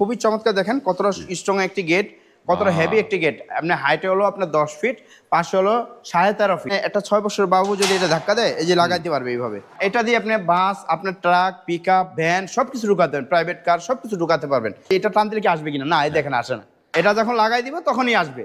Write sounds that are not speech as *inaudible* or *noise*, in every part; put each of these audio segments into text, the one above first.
খুবই চমৎকার দেখেন কতটা স্ট্রং একটি গেট কতটা হেভি একটি গেট আপনি হাইটে হলো আপনার দশ ফিট পাশে হলো সাড়ে তেরো ফিট একটা ছয় বছর বাবু যদি এটা ধাক্কা দেয় এই যে লাগাইতে পারবে এইভাবে। এটা দিয়ে আপনি বাস আপনার ট্রাক পিক আপ ভ্যান সব কিছু ঢুকাতে পারবেন প্রাইভেট কার সব কিছু ঢুকাতে পারবেন। এটা টান দিলে কি আসবে কিনা? না এই দেখেন আসে না। এটা যখন লাগাই দিব তখনই আসবে।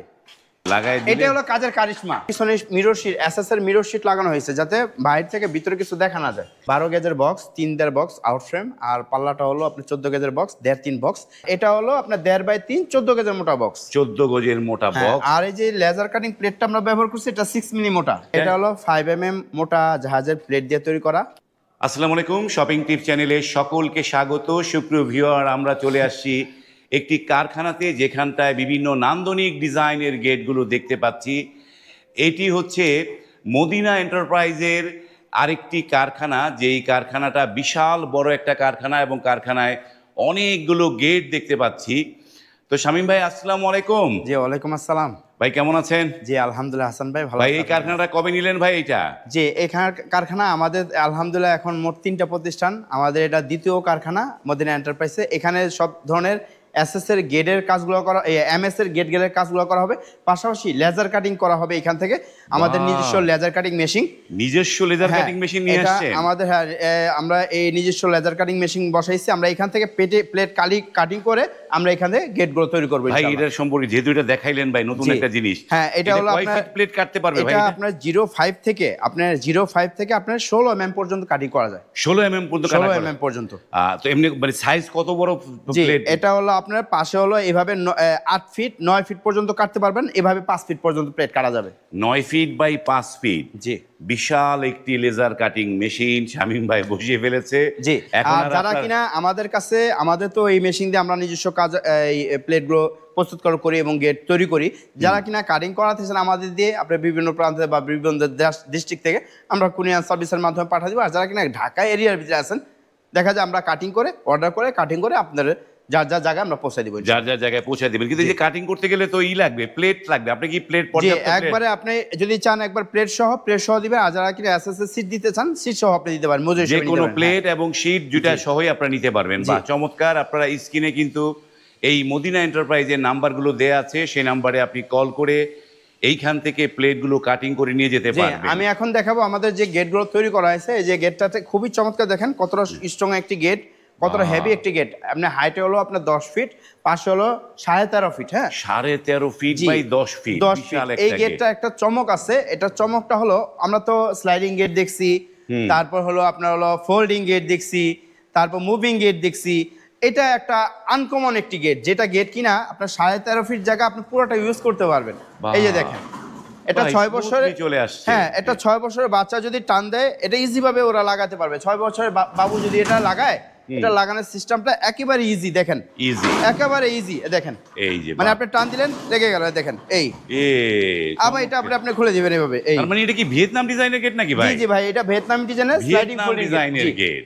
লাগাই এটা হলো কাজের কারিশমা। পিছনে মিরর শিট এসএস এর মিরর শিট লাগানো হয়েছে যাতে বাইরে থেকে ভিতরে কিছু দেখা না যায়। বারো গেজের বক্স তিন দেড় বক্স আউট ফ্রেম আর পাল্লাটা হলো আপনার চোদ্দ গেজের বক্স দেড় তিন বক্স এটা হলো আপনার দেড় বাই তিন চোদ্দ গেজের মোটা বক্স চোদ্দ গজের মোটা বক্স আর এই যে লেজার কাটিং প্লেটটা আমরা ব্যবহার করছি এটা সিক্স মিলি মোটা। এটা হলো ফাইভ এম এম মোটা জাহাজের প্লেট দিয়ে তৈরি করা। আসসালামু আলাইকুম শপিং টিপ চ্যানেলে সকলকে স্বাগত। সুপ্রিয় ভিউয়ার আমরা চলে আসছি একটি কারখানাতে যেখানটায় বিভিন্ন নান্দনিক ডিজাইনের গেটগুলো দেখতে পাচ্ছি এটি হচ্ছে মদিনা এন্টারপ্রাইজের আরেকটি কারখানা যেই কারখানাটা বিশাল বড় একটা কারখানা এবং কারখানায় অনেকগুলো গেট দেখতে পাচ্ছি। তো শামীম ভাই আসসালাম আলাইকুম। জি ওয়ালাইকুম আসসালাম। ভাই কেমন আছেন? জি আলহামদুলিল্লাহ হাসান ভাই ভালো ভাই এই কারখানাটা কবে নিলেন ভাই এটা যে এখানে কারখানা আমাদের আলহামদুলিল্লাহ এখন মোট তিনটা প্রতিষ্ঠান। আমাদের এটা দ্বিতীয় কারখানা মদিনা এন্টারপ্রাইজে। এখানে সব ধরনের এসএস এর গেটের কাজগুলো করা এমএস এর গেট গেটের কাজগুলো করা হবে। পাশাপাশি লেজার কাটিং করা হবে এখান থেকে। আমাদের নিজস্ব লেজার কাটিং মেশিন নিজস্ব লেজার কাটিং মেশিন নিয়ে আসছেন? আমাদের হ্যাঁ, আমরা এই নিজস্ব লেজার কাটিং মেশিন বসাইছি। আমরা এখান থেকে পেটে প্লেট কালি কাটিং করে আমরা এখান থেকে গেটগুলো তৈরি করব ভাই। এটার সম্পর্কে যেহেতু এটা দেখাইলেন ভাই নতুন একটা জিনিস। হ্যাঁ, এটা হলো আপনার- প্লেট কাটতে পারবে ভাই এটা আপনার জিরো ফাইভ থেকে আপনার জিরো ফাইভ থেকে আপনার ষোলো এমএম পর্যন্ত কাটিং করা যায়। ষোলো এমএম এম পর্যন্ত ষোলো কাটা এম করে। পর্যন্ত। তো এমনি মানে সাইজ কত বড় প্লেট এটা হলো আপনার পাশে হলো এভাবে আট ফিট নয় ফিট পর্যন্ত কাটতে পারবেন। এভাবে পাঁচ ফিট পর্যন্ত প্লেট কাটা যাবে। নয় ফিট বাই পাঁচ ফিট জি। বিশাল একটি লেজার কাটিং মেশিন শামীম ভাই বসিয়ে ফেলেছে। জি। আর যারা কিনা আমাদের কাছে আমাদের তো এই মেশিন দিয়ে আমরা নিজস্ব কাজ এই প্লেটগুলো প্রস্তুত করা করি এবং গেট তৈরি করি। যারা কিনা কাটিং করাতেছেন আমাদের দিয়ে আপনার বিভিন্ন প্রান্তে বা বিভিন্ন ডিস্ট্রিক্ট থেকে আমরা কুরিয়ান সার্ভিসের মাধ্যমে পাঠিয়ে দিব। আর যারা কিনা ঢাকা এরিয়ার ভিতরে আছেন দেখা যায় আমরা কাটিং করে অর্ডার করে কাটিং করে আপনাদের যার যার জায়গায় আমরা পৌঁছে দিব যার যার জায়গায় পৌঁছে দিবেন। কিন্তু যে কাটিং করতে গেলে তো ই লাগবে প্লেট লাগবে। আপনি কি প্লেট পর্যাপ্ত একবারে আপনি যদি চান একবার প্লেট সহ প্লেট সহ দিবেন। আর যারা এস সিট দিতে চান সিট সহ আপনি দিতে পারেন মজুরি যে কোনো। প্লেট এবং শীট দুটা সহই আপনারা নিতে পারবেন। বা চমৎকার আপনারা স্ক্রিনে কিন্তু এই মদিনা এন্টারপ্রাইজের নাম্বারগুলো দেয়া আছে। সেই নাম্বারে আপনি কল করে এইখান থেকে প্লেটগুলো কাটিং করে নিয়ে যেতে পারবেন। আমি এখন দেখাবো আমাদের যে গেটগুলো তৈরি করা হয়েছে। এই যে গেটটাতে খুবই চমৎকার দেখেন কতটা স্ট্রং একটি গেট কতটা হেভি একটি গেট আপনার হাইটে হলো আপনার দশ ফিট পাশে হলো সাড়ে তেরো ফিট হ্যাঁ? সাড়ে তেরো ফিট বাই দশ ফিট দশ ফিট এই গেটটা একটা চমক আছে। এটা চমকটা হলো আমরা তো স্লাইডিং গেট দেখছি তারপর হলো আপনার হলো ফোল্ডিং গেট দেখছি তারপর মুভিং গেট দেখছি। এটা একটা আনকমন একটি গেট যেটা গেট কিনা আপনার সাড়ে তেরো ফিট জায়গা আপনি পুরোটা ইউজ করতে পারবেন। এই যে দেখেন এটা ছয় বছরে চলে আসছে। হ্যাঁ এটা ছয় বছরের বাচ্চা যদি টান দেয় এটা ইজি ভাবে ওরা লাগাতে পারবে। ছয় বছরের বাবু যদি এটা লাগায় এটা লাগানোর সিস্টেমটা একেবারে ইজি দেখেন। ইজি একেবারে ইজি দেখেন। এই যে মানে আপনি টান দিলেন লেগে গেল দেখেন এই। আবার এটা আপনি আপনি খুলে দিবেন এভাবে এই। মানে এটা কি ভিয়েতনাম ডিজাইনের গেট নাকি ভাই? জি ভাই এটা ভিয়েতনাম ডিজাইনের স্লাইডিং ফোল্ডিং ডিজাইনের গেট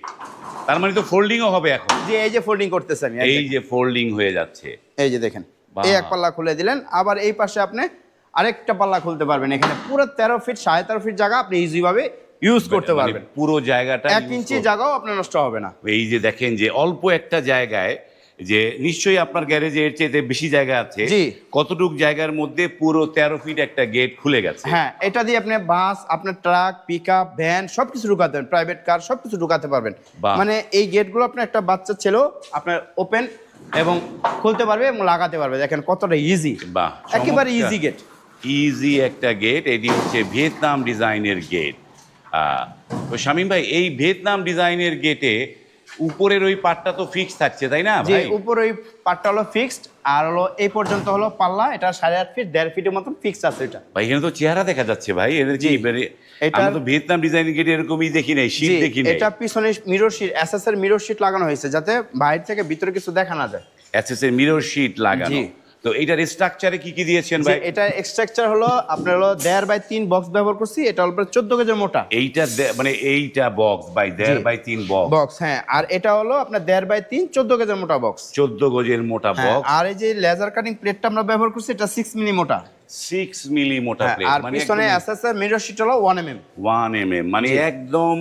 তার মানে তো ফোল্ডিংও হবে এখন। জি এই যে ফোল্ডিং করতেছে আমি এই যে। ফোল্ডিং হয়ে যাচ্ছে। এই যে দেখেন। এই এক পাল্লা খুলে দিলেন আবার এই পাশে আপনি আরেকটা পাল্লা খুলতে পারবেন এখানে। পুরো তেরো ফিট সাড়ে তেরো ফিট জায়গা আপনি ইজি ভাবে ইউজ করতে মানে পারবেন। পুরো জায়গাটা এক ইঞ্চি জায়গাও আপনার নষ্ট হবে না। এই যে দেখেন যে অল্প একটা জায়গায় যে নিশ্চয়ই আপনার গ্যারেজে এর চেয়ে বেশি জায়গা আছে কতটুক জায়গার মধ্যে পুরো তেরো ফিট একটা গেট খুলে গেছে? হ্যাঁ এটা দিয়ে আপনি বাস আপনার ট্রাক পিক আপ ভ্যান সবকিছু ঢুকাতে পারবেন প্রাইভেট কার সবকিছু ঢুকাতে পারবেন। মানে এই গেটগুলো আপনার একটা বাচ্চা ছেলেও আপনার ওপেন এবং খুলতে পারবে এবং লাগাতে পারবে। দেখেন কতটা ইজি বাহ একেবারে ইজি গেট ইজি একটা গেট এটি হচ্ছে ভিয়েতনাম ডিজাইনের গেট তো শামীম ভাই এই ভিয়েতনাম ডিজাইনের গেটে উপরের ওই পাটটা তো ফিক্স থাকছে তাই না ভাই? উপর ওই পাটটা হলো ফিক্সড আর হলো এই পর্যন্ত হলো পাল্লা এটা সাড়ে আট ফিট দেড় ফিটের মতন ফিক্সড আছে এটা। ভাই এখানে তো চেহারা দেখা যাচ্ছে ভাই এদের যে মানে- আমরা তো ভিয়েতনাম ডিজাইনের গেট এরকমই দেখি নাই জি, দেখি নাই। এটা পিছনে মিরর শিট এসএস এর মিরর শিট লাগানো হয়েছে যাতে বাইরে থেকে ভিতরে কিছু দেখা না যায়। এসএস এর মিরর শিট লাগানো। তো এটার স্ট্রাকচারে কি কি দিয়েছেন ভাই? এটা স্ট্রাকচার হলো আপনার হলো দেড় বাই তিন বক্স ব্যবহার করছি এটা হলো চোদ্দ কেজি মোটা। এইটা মানে এইটা বক্স বাই দেড় বাই তিন বক্স বক্স হ্যাঁ আর এটা হলো আপনার দেড় বাই তিন চোদ্দ কেজি মোটা বক্স চোদ্দ গজের মোটা হ্যাঁ, বক্স আর এই যে লেজার কাটিং প্লেটটা আমরা ব্যবহার করছি এটা সিক্স মিলি মোটা। সিক্স মিলি মোটা হ্যাঁ, প্লেট আর মানে পিছনে এসএস এর মিরর শিট হলো one M M one M M মানে একদম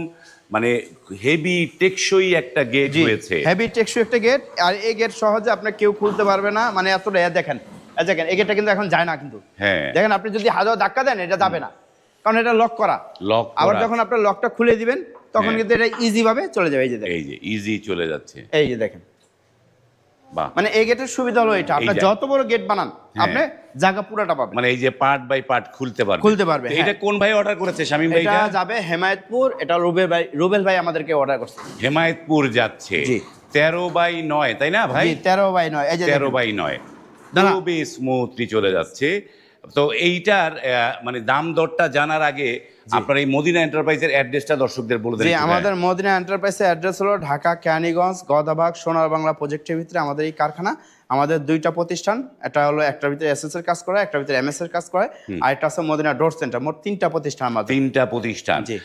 মানে হেভি টেকসই একটা গেট হয়েছে। হেভি টেকসই একটা গেট আর এই গেট সহজে আপনার কেউ খুলতে পারবে না। মানে এতটা দেখেন। এ দেখেন এই গেটটা কিন্তু এখন যায় না কিন্তু। হ্যাঁ। দেখেন আপনি যদি হাজার ধাক্কা দেন এটা যাবে না। কারণ এটা লক করা। লক আবার যখন আপনার লকটা খুলে দিবেন তখন হ্যাঁ। কিন্তু এটা ইজি ভাবে চলে যাবে। এই যে দেখেন। এই যে ইজি চলে যাচ্ছে। এই যে দেখেন। মানে এই গেটের সুবিধা হলো এটা আপনার যে- যত বড় গেট বানান হ্যাঁ। আপনি জায়গা পুরোটা পাবেন মানে এই যে পার্ট বাই পার্ট খুলতে পারবে খুলতে পারবে, এটা হ্যাঁ। কোন ভাই অর্ডার করেছে শামিম ভাই এটা যাবে হেমায়তপুর এটা রুবেল ভাই রুবেল ভাই আমাদেরকে অর্ডার করছে হেমায়তপুর যাচ্ছে জি। তেরো বাই নয় তাই না ভাই তেরো বাই নয় এই যে তেরো। বাই নয়। খুবই স্মুথলি চলে যাচ্ছে তো এইটার মানে দাম দরটা জানার আগে আপনার এই মদিনা এন্টারপ্রাইজের অ্যাড্রেসটা দর্শকদের বলে দেন আমাদের হ্যাঁ। মদিনা এন্টারপ্রাইজের অ্যাড্রেস হলো ঢাকা ক্যানিগঞ্জ গদাবাগ সোনার বাংলা প্রজেক্টের ভিতরে আমাদের এই কারখানা। আমাদের দুইটা প্রতিষ্ঠান একটা হলো একটার ভিতরে এসএস এর কাজ করে একটার ভিতরে এমএস এর কাজ করে আর একটা আছে মদিনা ডোর সেন্টার মোট তিনটা প্রতিষ্ঠান আমাদের। তিনটা প্রতিষ্ঠান। জি।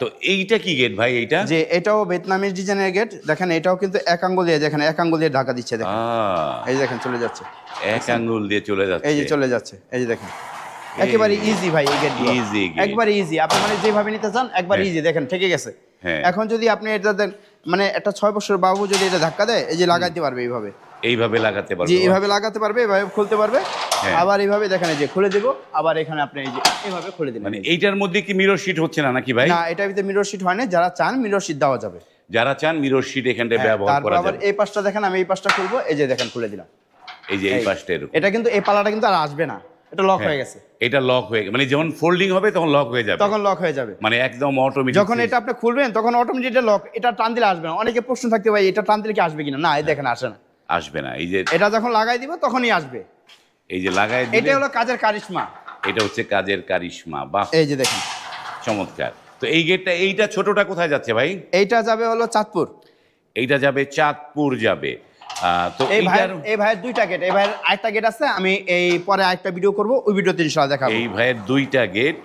তো এইটা কি গেট ভাই এইটা? যে এটাও ভিয়েতনামিজ ডিজাইনের গেট দেখেন এটাও কিন্তু এক আঙ্গুল দিয়ে দেখেন এক আঙ্গুল দিয়ে ঢাকা দিচ্ছে দেখেন। এই দেখেন চলে যাচ্ছে। এক আঙ্গুল দিয়ে চলে যাচ্ছে এই যে চলে যাচ্ছে এই যে দেখেন। একেবারে ইজি ভাই এই গেট Easy gate। একবারে ইজি আপনি মানে যেভাবে নিতে চান একবার হ্যাঁ। ইজি দেখেন থেকে গেছে। হ্যাঁ। এখন যদি আপনি এটা দেন মানে একটা ছয় বছর বাবু যদি এটা ধাক্কা দেয় এই যে লাগাইতে পারবে এইভাবে। এইভাবে লাগাতে পারব যে এইভাবে লাগাতে পারবে এভাবে খুলতে পারবে। হ্যাঁ। আবার এইভাবে দেখেন এই যে খুলে দেবো আবার এখানে আপনি এই যে এইভাবে খুলে দিলেন। মানে এইটার মধ্যে কি মিরর শিট হচ্ছে না নাকি ভাই? না এটার ভিতরে মিরর শিট হয় না। যারা চান মিরর শিট দেওয়া যাবে। যারা চান মিরর শিট এখানটায় হ্যাঁ, ব্যবহার করা আবার যাবে। এই পাশটা দেখেন আমি এই পাশটা খুলবো এই যে দেখেন খুলে দিলাম। এই যে এই এই। পাশটা এরকম। এটা কিন্তু এই পালাটা কিন্তু আর আসবে না। এটা লক হ্যাঁ, হয়ে গেছে। এটা লক হয়ে গেছে। মানে যখন ফোল্ডিং হবে তখন লক হয়ে যাবে। তখন লক হয়ে যাবে। মানে একদম অটোমেটিক যখন এটা আপনি খুলবেন তখন অটোমেটিক লক এটা টান দিলে আসবে না। অনেকে প্রশ্ন থাকতে ভাই এটা টান দিলে কি আসবে কিনা? না এই দেখেন আসে না। আসবে না। এই যে এটা যখন লাগাই দিব তখনই আসবে। এই যে লাগাই এটা হলো কাজের কারিশমা। এটা হচ্ছে কাজের কারিশমা। বাহ। এই যে দেখেন। চমৎকার। তো এই গেটটা এইটা ছোটটা কোথায় যাচ্ছে ভাই? এইটা যাবে হলো চাঁদপুর। এইটা যাবে চাঁদপুর যাবে। তো এই ভাইয়ের এই ভাইয়ের দুইটা গেট এই ভাইয়ের আরেকটা গেট আছে আমি এই পরে আরেকটা ভিডিও করব ওই ভিডিওতে ইনশাআল্লাহ দেখাবো। এই ভাইয়ের দুইটা গেট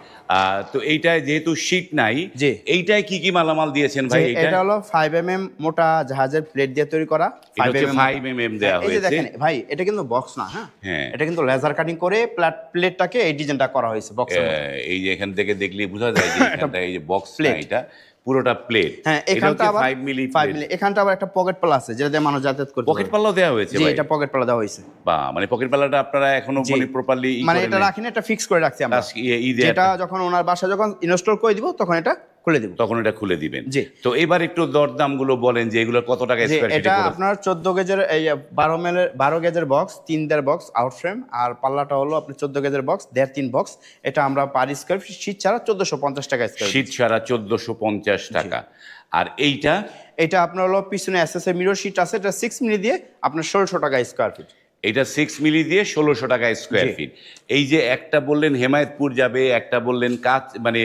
তো এইটায় যেহেতু শীট নাই জি। এইটায় কি কি মালামাল দিয়েছেন ভাই যে এটা হলো ফাইভ এম এম মোটা জাহাজের প্লেট দিয়ে তৈরি করা এটা হচ্ছে 5mm 5 mm দেয়া এই যে দেখেন ভাই এটা কিন্তু বক্স না হ্যাঁ? হ্যাঁ। এটা কিন্তু লেজার কাটিং করে প্লেট প্লেটটাকে এই ডিজাইনটা করা হয়েছে বক্স এই যে এখান থেকে দেখলে বোঝা যায় যে *laughs* এই যে বক্স না এটা। পুরোটা প্লেট হ্যাঁ এখানটা আবার 5 মিলি 5 মিলি এখানটা আবার একটা পকেট পাল্লা আছে যেটা দিয়ে মানুষ যাতায়াত করতে পকেট। পাল্লাও দেওয়া হয়েছে জি এটা পকেট পাল্লা দেওয়া হয়েছে। বা মানে পকেট পাল্লাটা আপনারা এখনও মানে প্রপারলি মানে এটা রাখিনি এটা ফিক্স করে রাখছি আমরা। ঈদে যেটা যখন ওনার বাসা যখন ইনস্টল করে দিব তখন এটা খুলে দিব। তখন এটা খুলে দিবেন। জি। তো এবার একটু দরদামগুলো বলেন যে এগুলো কত টাকা স্কয়ার এটা আপনার চোদ্দ গেজের এই বারো মেলের বারো গেজের বক্স তিন দেড় বক্স আউট ফ্রেম আর পাল্লাটা হলো আপনি চোদ্দ গেজের বক্স দেড় তিন বক্স এটা আমরা পার স্কোয়ার ফিট শীত ছাড়া চোদ্দশো পঞ্চাশ টাকা স্কোয়ার শীত ছাড়া চোদ্দশো পঞ্চাশ টাকা। আর এইটা? এটা আপনার হলো পিছনে এসএস এর মিরর শিট আছে এটা সিক্স মিলি দিয়ে আপনার ষোলোশো টাকা স্কোয়ার ফিট এটা সিক্স মিলি দিয়ে ষোলোশো টাকা স্কোয়ার ফিট এই যে একটা বললেন হেমায়তপুর যাবে একটা বললেন কাজ মানে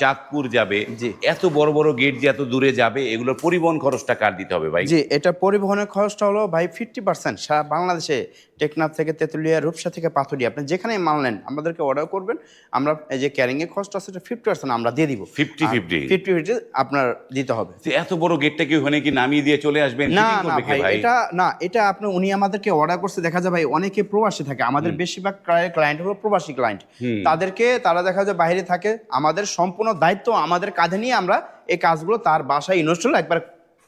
চাঁদপুর যাবে। যে এত বড় বড় গেট যে এত দূরে যাবে এগুলোর পরিবহন খরচটা কার দিতে হবে ভাই? জি এটা পরিবহনের খরচটা হলো ভাই ফিফটি পার্সেন্ট সারা বাংলাদেশে টেকনাফ থেকে তেঁতুলিয়া রূপসা থেকে পাথুরিয়া আপনি যেখানেই মাল নেন আমাদেরকে অর্ডার করবেন। আমরা এই যে ক্যারিং এর খরচটা আছে ফিফটি পার্সেন্ট আমরা দিয়ে দিব। 50 50 ফিফটি ফিফটি আপনার দিতে হবে। এত বড় গেটটা কি ওখানে কি নামিয়ে দিয়ে চলে আসবেন? না না ভাই এটা না এটা আপনি উনি আমাদেরকে অর্ডার করছে দেখা যায় ভাই অনেকে প্রবাসী থাকে। আমাদের বেশিরভাগ ক্লায়েন্ট হলো প্রবাসী ক্লায়েন্ট তাদেরকে তারা দেখা যায় বাইরে থাকে। আমাদের সম্পূর্ণ দায়িত্ব আমাদের কাঁধে নিয়ে আমরা এই কাজগুলো তার বাসায় ইনস্টল একবার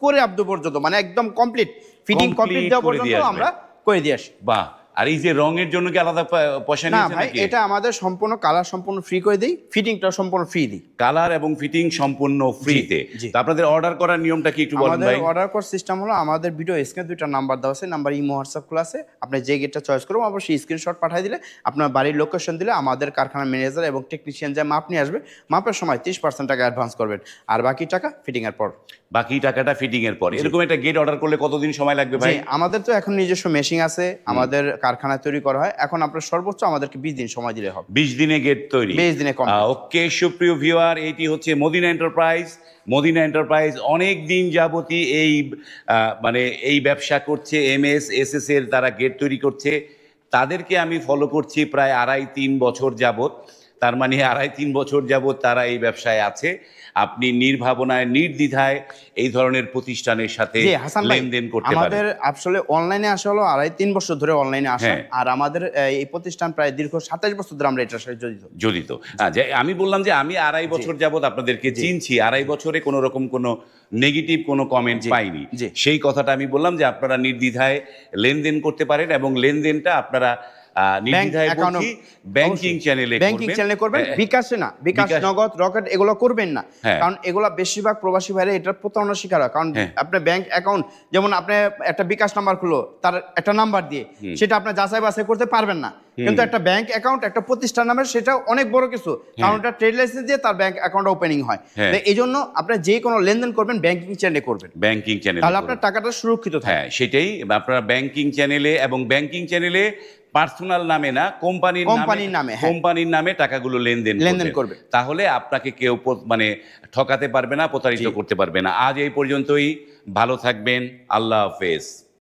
করে আব্দু পর্যন্ত মানে একদম কমপ্লিট ফিটিং কমপ্লিট দেওয়া পর্যন্ত আমরা করে দিয়ে আসি? বাহ আর এই যে রঙের জন্য কি আলাদা পয়সা না ভাই এটা আমাদের সম্পূর্ণ কালার সম্পূর্ণ ফ্রি করে দিই। ফিটিংটা সম্পূর্ণ ফ্রি দিই। কালার এবং ফিটিং সম্পূর্ণ ফ্রিতে। তো আপনাদের অর্ডার করার নিয়মটা কি একটু বলেন আমাদের ভাই? অর্ডার করার সিস্টেম হলো আমাদের ভিডিও স্ক্রিনে দুইটা নাম্বার দেওয়া আছে নাম্বার ইমো হোয়াটসঅ্যাপ খোলা আছে। আপনি যে গেটটা চয়েস করব অবশ্যই স্ক্রিনশট পাঠিয়ে দিলে আপনার বাড়ির লোকেশন দিলে আমাদের কারখানার ম্যানেজার এবং টেকনিশিয়ান যা মাপ নিয়ে আসবে মাপের সময় তিরিশ পার্সেন্ট টাকা অ্যাডভান্স করবেন। আর বাকি টাকা ফিটিং এর পর। বাকি টাকাটা ফিটিং এর পর। এরকম একটা গেট অর্ডার করলে কতদিন সময় লাগবে ভাই? আমাদের তো এখন নিজস্ব মেশিন আছে আমাদের কারখানায় তৈরি করা হয়। এখন আপনার সর্বোচ্চ আমাদেরকে বিশ দিন সময় দিলে হবে। বিশ দিনে গেট তৈরি। 20 দিনে কম ওকে সুপ্রিয় ভিউয়ার এটি হচ্ছে মদিনা এন্টারপ্রাইজ মদিনা এন্টারপ্রাইজ অনেক দিন যাবতই এই মানে এই ব্যবসা করছে এম এস এস এস এর তারা গেট তৈরি করছে। তাদেরকে আমি ফলো করছি প্রায় আড়াই তিন বছর যাবত। তার মানে আড়াই তিন বছর যাবৎ তারা এই ব্যবসায় আছে। আপনি নির্ভাবনায় নির্দ্বিধায় এই ধরনের প্রতিষ্ঠানের সাথে লেনদেন করতে পারেন। আমাদের আসলে অনলাইনে আসা হলো আড়াই তিন বছর ধরে অনলাইনে আসা। হ্যাঁ। আর আমাদের এই প্রতিষ্ঠান প্রায় দীর্ঘ সাতাশ বছর ধরে আমরা এটার সাথে জড়িত। জড়িত। আমি বললাম যে আমি আড়াই বছর যাবৎ আপনাদেরকে চিনছি আড়াই বছরে কোনো রকম কোনো নেগেটিভ কোনো কমেন্ট পাইনি। সেই কথাটা আমি বললাম যে আপনারা নির্দ্বিধায় লেনদেন করতে পারেন এবং লেনদেনটা আপনারা নির্দ্বিধায় বলছি ব্যাংকিং চ্যানেলে ব্যাংকিং চ্যানেলে করবেন। হ্যাঁ, বিকাশে না। বিকাশ নগদ রকেট এগুলো করবেন না। হ্যাঁ। কারণ এগুলা বেশিরভাগ প্রবাসী ভাইরা এটা প্রতারণার শিকার হয়। কারণ হ্যাঁ। আপনার ব্যাংক অ্যাকাউন্ট যেমন আপনি একটা বিকাশ নাম্বার খুলো তার একটা নাম্বার দিয়ে সেটা আপনি যাচাই বাছাই করতে পারবেন না। কিন্তু একটা ব্যাংক অ্যাকাউন্ট একটা প্রতিষ্ঠান নামের সেটা অনেক বড় কিছু। কারণ ওটা ট্রেড লাইসেন্স দিয়ে তার ব্যাংক অ্যাকাউন্ট ওপেনিং হয়। এই জন্য আপনি যে কোনো লেনদেন করবেন ব্যাংকিং চ্যানেলে করবেন। ব্যাংকিং চ্যানেলে তাহলে আপনার টাকাটা সুরক্ষিত থাকে। সেটাই। আপনারা ব্যাংকিং চ্যানেলে এবং ব্যাংকিং চ্যানেলে পার্সোনাল নামে না কোম্পানির কোম্পানির নামে, হ্যাঁ। কোম্পানির নামে টাকাগুলো লেনদেন লেনদেন করবে। তাহলে আপনাকে কেউ মানে ঠকাতে পারবে না প্রতারিত করতে পারবে না আজ এই পর্যন্তই ভালো থাকবেন আল্লাহ হাফেজ